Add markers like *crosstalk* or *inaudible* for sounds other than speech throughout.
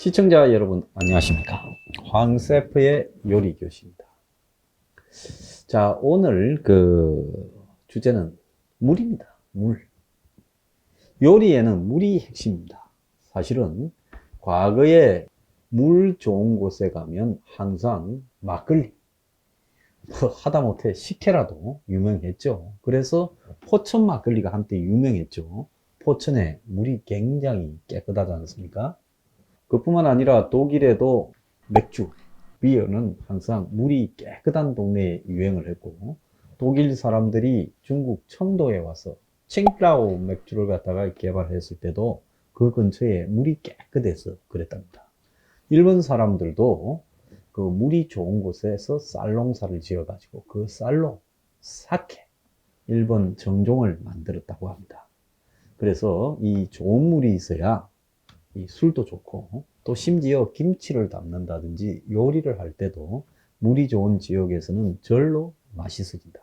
시청자 여러분 안녕하십니까? 황세프의 요리 교시입니다. 자 오늘 그 주제는 물입니다. 물. 요리에는 물이 핵심입니다. 사실은 과거에 물 좋은 곳에 가면 항상 막걸리 뭐 하다못해 식혜라도 유명했죠. 그래서 포천 막걸리가 한때 유명했죠. 포천에 물이 굉장히 깨끗하지 않습니까 그뿐만 아니라 독일에도 맥주, 비어는 항상 물이 깨끗한 동네에 유행을 했고 독일 사람들이 중국 청도에 와서 칭라오 맥주를 갖다가 개발했을 때도 그 근처에 물이 깨끗해서 그랬답니다. 일본 사람들도 그 물이 좋은 곳에서 쌀농사를 지어가지고 그 쌀로 사케, 일본 정종을 만들었다고 합니다. 그래서 이 좋은 물이 있어야 이 술도 좋고 또 심지어 김치를 담는다든지 요리를 할 때도 물이 좋은 지역에서는 절로 맛있어진다.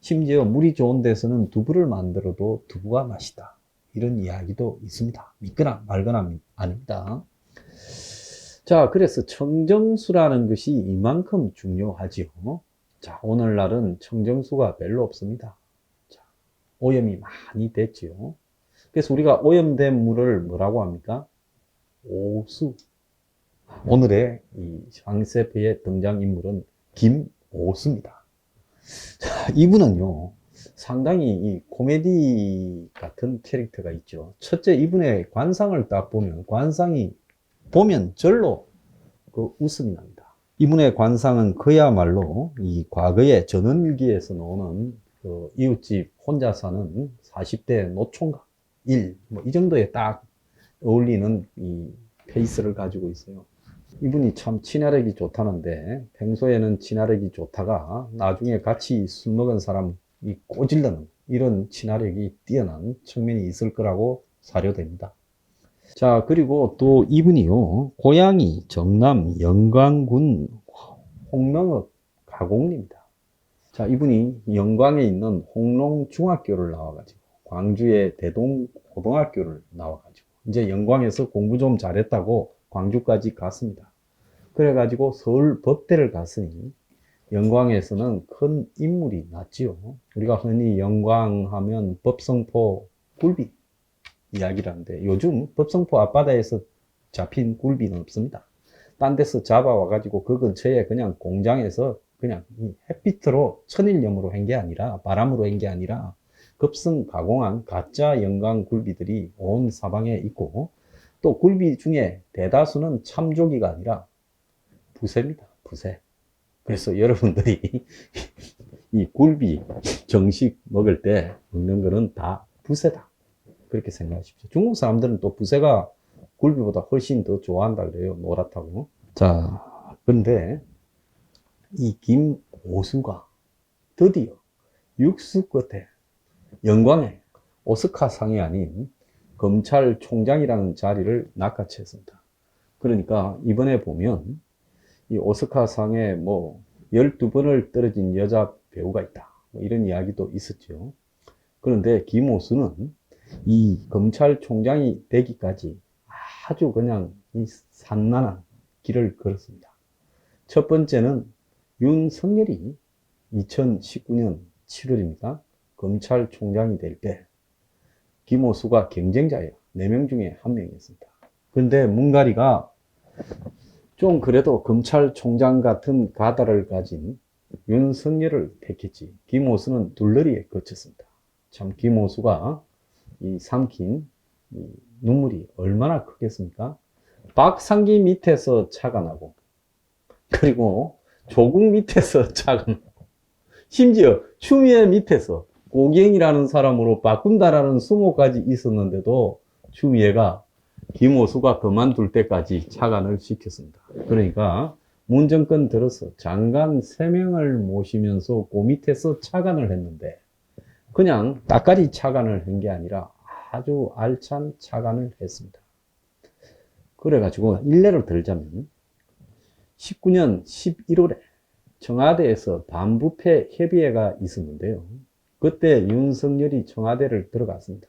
심지어 물이 좋은 데서는 두부를 만들어도 두부가 맛있다. 이런 이야기도 있습니다. 믿거나 말거나 아닙니다. 자, 그래서 청정수라는 것이 이만큼 중요하지요. 자, 오늘날은 청정수가 별로 없습니다. 자, 오염이 많이 됐지요. 그래서 우리가 오염된 물을 뭐라고 합니까? 오수. 오늘의 이 장세프의 등장인물은 김오수입니다. 자, 이분은요, 상당히 이 코미디 같은 캐릭터가 있죠. 첫째, 이분의 관상을 딱 보면, 관상이 보면 절로 그 웃음이 납니다. 이분의 관상은 그야말로 이 과거의 전원일기에서 나오는 그 이웃집 혼자 사는 40대 노총각 일, 뭐이 정도에 딱 어울리는 이 페이스를 가지고 있어요. 이분이 참 친화력이 좋다는데 평소에는 친화력이 좋다가 나중에 같이 술 먹은 사람이 꼬질러는 이런 친화력이 뛰어난 측면이 있을 거라고 사료됩니다. 자, 그리고 또 이분이요. 고향이 정남 영광군 홍농읍 가공리입니다. 자, 이분이 영광에 있는 홍농중학교를 나와가지고 광주의 대동 고등학교를 나와가지고 이제 영광에서 공부 좀 잘했다고 광주까지 갔습니다. 그래가지고 서울 법대를 갔으니 영광에서는 큰 인물이 났지요. 우리가 흔히 영광하면 법성포 굴비 이야기를 하는데 요즘 법성포 앞바다에서 잡힌 굴비는 없습니다. 딴 데서 잡아와가지고 그 근처에 그냥 공장에서 그냥 햇빛으로 천일염으로 한 게 아니라 바람으로 한 게 아니라 급성 가공한 가짜 영광 굴비들이 온 사방에 있고 또 굴비 중에 대다수는 참조기가 아니라 부세입니다. 부세. 그래서 *laughs* 여러분들이 이 굴비 정식 먹을 때 먹는 거는 다 부세다. 그렇게 생각하십시오. 중국 사람들은 또 부세가 굴비보다 훨씬 더 좋아한다 그래요. 노랗다고. 자, 그런데 이 김오수가 드디어 육수 끝에 영광의 오스카상이 아닌 검찰총장이라는 자리를 낚아챘습니다. 그러니까 이번에 보면 이 오스카상에 뭐 12번을 떨어진 여자 배우가 있다. 뭐 이런 이야기도 있었죠. 그런데 김호수는 이 검찰총장이 되기까지 아주 그냥 이 산난한 길을 걸었습니다. 첫 번째는 윤석열이 2019년 7월입니까? 검찰총장이 될 때 김호수가 경쟁자예요. 4명 중에 한 명이었습니다. 그런데 문가리가 좀 그래도 검찰총장 같은 가다를 가진 윤석열을 택했지. 김호수는 둘러리에 거쳤습니다. 참 김호수가 이 삼킨 이 눈물이 얼마나 크겠습니까? 박상기 밑에서 차가 나고 그리고 조국 밑에서 *laughs* 차가 나고 심지어 추미애 밑에서 고경이라는 사람으로 바꾼다라는 수모까지 있었는데도 추미애가 김호수가 그만둘 때까지 차관을 시켰습니다. 그러니까 문정권 들어서 장관 3명을 모시면서 그 밑에서 차관을 했는데 그냥 따까리 차관을 한 게 아니라 아주 알찬 차관을 했습니다. 그래가지고 일례를 들자면 19년 11월에 청와대에서 반부패 협의회가 있었는데요. 그때 윤석열이 청와대를 들어갔습니다.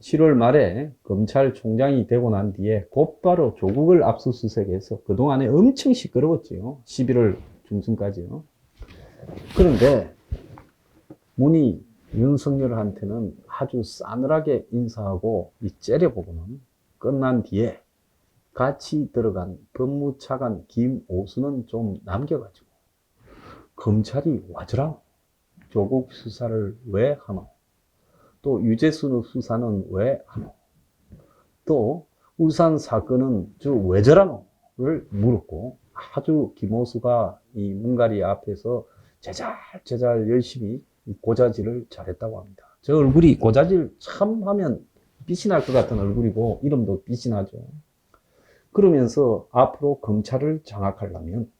7월 말에 검찰총장이 되고 난 뒤에 곧바로 조국을 압수수색해서 그동안에 엄청 시끄러웠지요. 11월 중순까지요. 그런데 문이 윤석열한테는 아주 싸늘하게 인사하고 이 째려보고는 끝난 뒤에 같이 들어간 법무차관 김오수는 좀 남겨가지고 검찰이 와주라 조국 수사를 왜 하노 또 유재수 수사는 왜 하노 또 울산 사건은 저왜 저라노를 물었고 아주 김오수가 이 문가리 앞에서 제잘 제잘 열심히 이 고자질을 잘했다고 합니다. 저 얼굴이 고자질 참 하면 빛이 날 것 같은 얼굴이고 이름도 빛이 나죠. 그러면서 앞으로 검찰을 장악하려면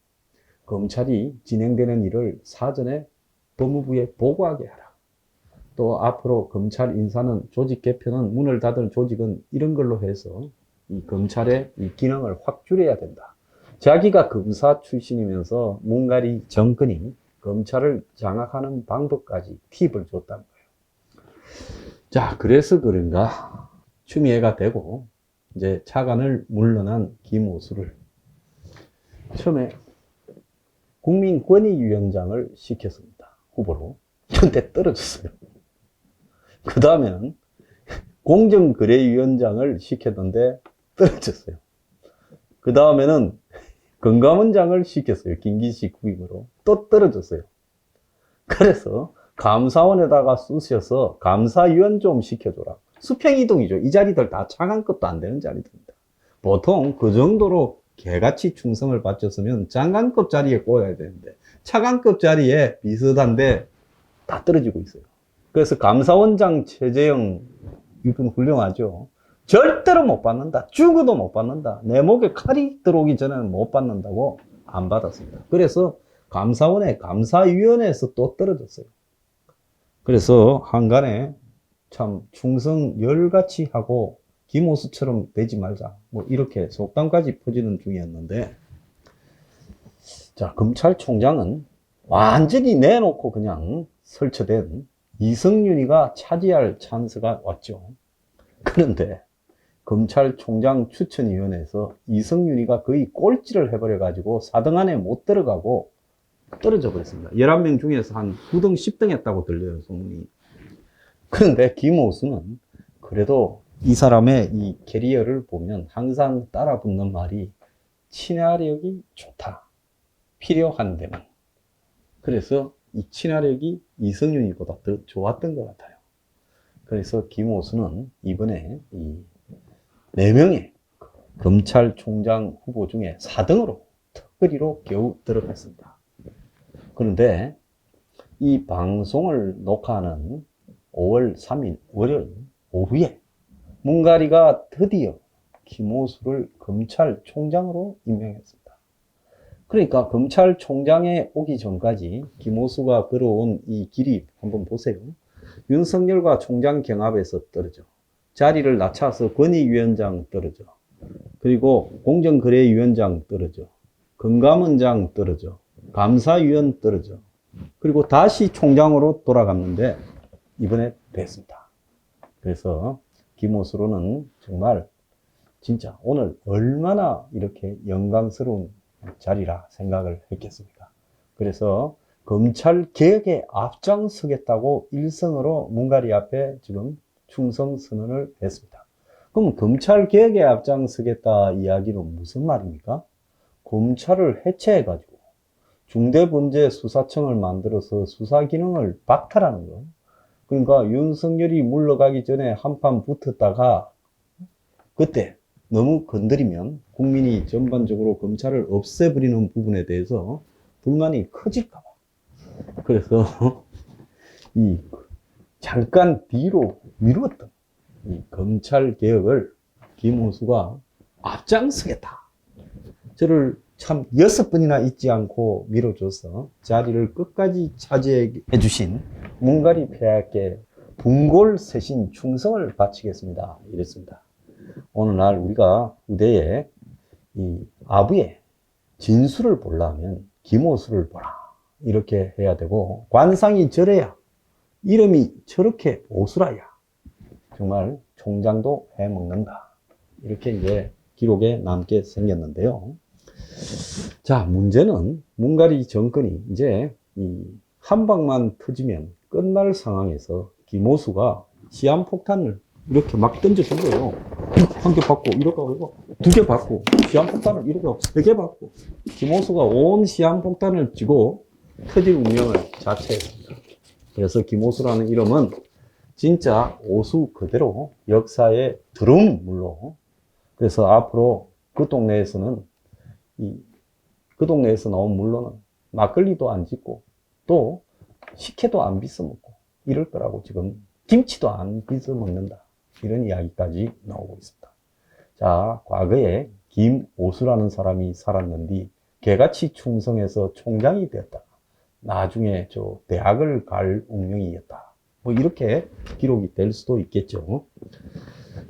검찰이 진행되는 일을 사전에 법무부에 보고하게 하라. 또 앞으로 검찰 인사는 조직 개편은 문을 닫을 조직은 이런 걸로 해서 이 검찰의 이 기능을 확 줄여야 된다. 자기가 검사 출신이면서 문가리 정권이 검찰을 장악하는 방법까지 팁을 줬다는 거예요. 자, 그래서 그런가 추미애가 되고 이제 차관을 물러난 김호수를 처음에 국민권익위원장을 시켰습니다. 후보로. *laughs* 그런데 떨어졌어요. 그 다음에는 공정거래위원장을 시켰는데 떨어졌어요. 그 다음에는 건강원장을 시켰어요. 김기식 후임으로. 또 떨어졌어요. 그래서 감사원에다가 쑤셔서 감사위원 좀 시켜줘라. 수평이동이죠. 이 자리들 다 차관급도 안 되는 자리들입니다. 보통 그 정도로 개같이 충성을 바쳤으면 장관급 자리에 꽂아야 되는데 차관급 자리에 비슷한데 다 떨어지고 있어요. 그래서 감사원장 최재형 이분 훌륭하죠. 절대로 못 받는다. 죽어도 못 받는다. 내 목에 칼이 들어오기 전에는 못 받는다고 안 받았습니다. 그래서 감사원의 감사위원회에서 또 떨어졌어요. 그래서 한간에 참 충성 열같이 하고 김호수처럼 되지 말자. 뭐 이렇게 속담까지 퍼지는 중이었는데 자 검찰총장은 완전히 내놓고 그냥 설치된 이성윤이가 차지할 찬스가 왔죠. 그런데 검찰총장 추천위원회에서 이성윤이가 거의 꼴찌를 해버려가지고 4등 안에 못 들어가고 떨어져 버렸습니다. 11명 중에서 한 9등, 10등 했다고 들려요, 소문이. 그런데 김호수는 그래도 이 사람의 이 캐리어를 보면 항상 따라 붙는 말이 친화력이 좋다. 필요한 데만. 그래서 이 친화력이 이성윤이보다 더 좋았던 것 같아요. 그래서 김호수는 이번에 이 4명의 검찰총장 후보 중에 4등으로 특거리로 겨우 들어갔습니다. 그런데 이 방송을 녹화하는 5월 3일 월요일 오후에 문가리가 드디어 김호수를 검찰총장으로 임명했습니다. 그러니까 검찰총장에 오기 전까지 김호수가 걸어온 이 길이 한번 보세요. 윤석열과 총장 경합에서 떨어져. 자리를 낮춰서 권익위원장 떨어져. 그리고 공정거래위원장 떨어져. 건감원장 떨어져. 감사위원 떨어져. 그리고 다시 총장으로 돌아갔는데 이번에 됐습니다. 그래서 김호수로는 정말 진짜 오늘 얼마나 이렇게 영광스러운 자리라 생각을 했겠습니까? 그래서 검찰 개혁에 앞장서겠다고 일성으로 문가리 앞에 지금 충성 선언을 했습니다. 그럼 검찰 개혁에 앞장서겠다 이야기는 무슨 말입니까? 검찰을 해체해가지고 중대범죄수사청을 만들어서 수사 기능을 박탈하는 거. 그러니까 윤석열이 물러가기 전에 한판 붙었다가 그때 너무 건드리면 국민이 전반적으로 검찰을 없애버리는 부분에 대해서 불만이 커질까봐. 그래서 *laughs* 이 잠깐 뒤로 미루었던 이 검찰 개혁을 김호수가 앞장서겠다. 저를 참 여섯 번이나 잊지 않고 밀어줘서 자리를 끝까지 차지해 주신 문가리 폐하께 분골 세신 충성을 바치겠습니다. 이랬습니다. 오늘날 우리가 후대에 이 아부의 진수를 보려면 김호수를 보라. 이렇게 해야 되고 관상이 저래야 이름이 저렇게 오수라야. 정말 총장도 해먹는다. 이렇게 이제 기록에 남게 생겼는데요. 자, 문제는 문가리 정권이 이제 이한 방만 터지면 끝날 상황에서 김호수가 시한폭탄을 이렇게 막 던져준 거예요. 한 개 받고, 이렇게 하고, 두 개 받고, 시한 폭탄을 이렇게 하고, 세 개 받고. 김호수가 온 시한 폭탄을 쥐고 터질 운명을 자처했습니다. 그래서 김호수라는 이름은 진짜 오수 그대로 역사에 들어온 물로 그래서 앞으로 그 동네에서는 이, 그 동네에서 나온 물로는 막걸리도 안 짓고 또 식혜도 안 빚어 먹고 이럴 거라고 지금 김치도 안 빚어 먹는다 이런 이야기까지 나오고 있습니다. 자 과거에 김오수라는 사람이 살았는데 개같이 충성해서 총장이 되었다. 나중에 저 대학을 갈 운명이었다. 뭐 이렇게 기록이 될 수도 있겠죠.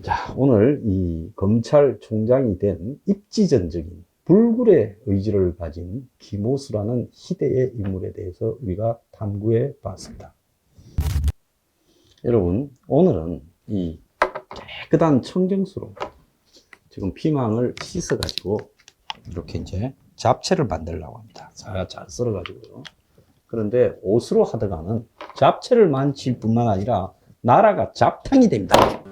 자, 오늘 이 검찰총장이 된 입지전적인 불굴의 의지를 가진 김호수라는 희대의 인물에 대해서 우리가 탐구해 봤습니다. 여러분, 오늘은 이 깨끗한 청정수로 지금 피망을 씻어가지고 이렇게 이제 잡채를 만들려고 합니다. 잘, 잘 썰어가지고요. 그런데 옷으로 하다가는 잡채를 만칠 뿐만 아니라 나라가 잡탕이 됩니다.